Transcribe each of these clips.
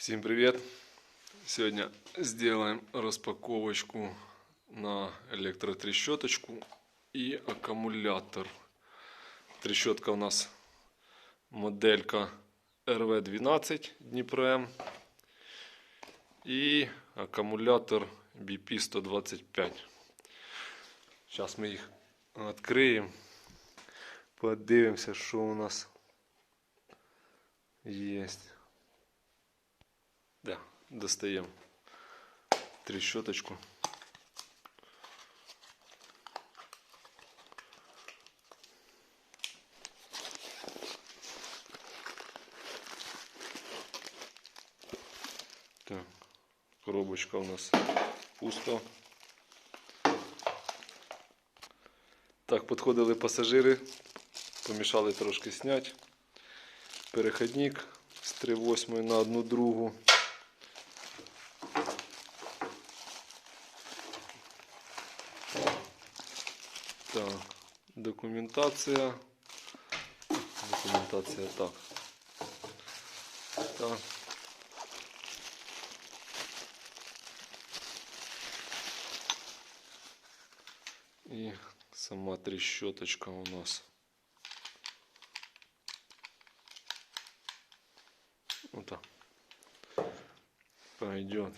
Всем привет! Сегодня сделаем распаковочку на электротрещоточку и аккумулятор. Трещотка у нас моделька RV12 Днепром и аккумулятор BP125. Сейчас мы их откроем, подивимося, що у нас есть. достаем трещоточку. Коробочка у нас пусто. Так, підходили пасажири, помішали трошки снять. Переходник з 3,8 на 1,2. вся документация Документація так. Та. І сама трещоточка у нас. Ота. Пойдет.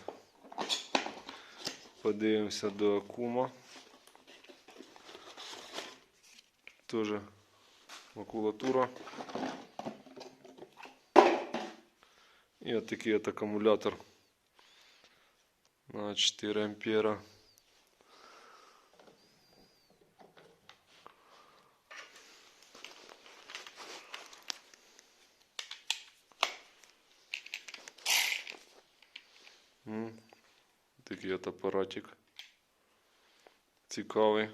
Подивимося до акума. Тоже макулатура. И вот такий от аккумулятор на 4 ампера. Такий от апаратик. Цікавий.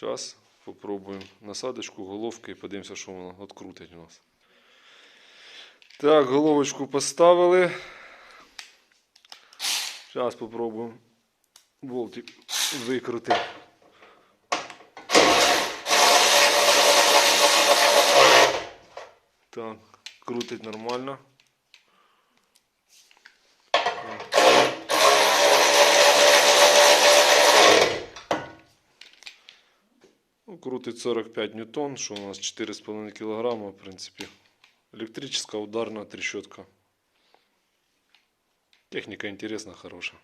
Зараз попробуємо насадочку, головки і подивимося, що воно відкрутить у нас. Так, головочку поставили. Зараз попробуємо болтик викрутити. Так, крутить нормально. Крутить 45 ньютон, что у нас 4,5 килограмма, в принципе. Электрическая ударная трещотка. Техника интересная, хорошая.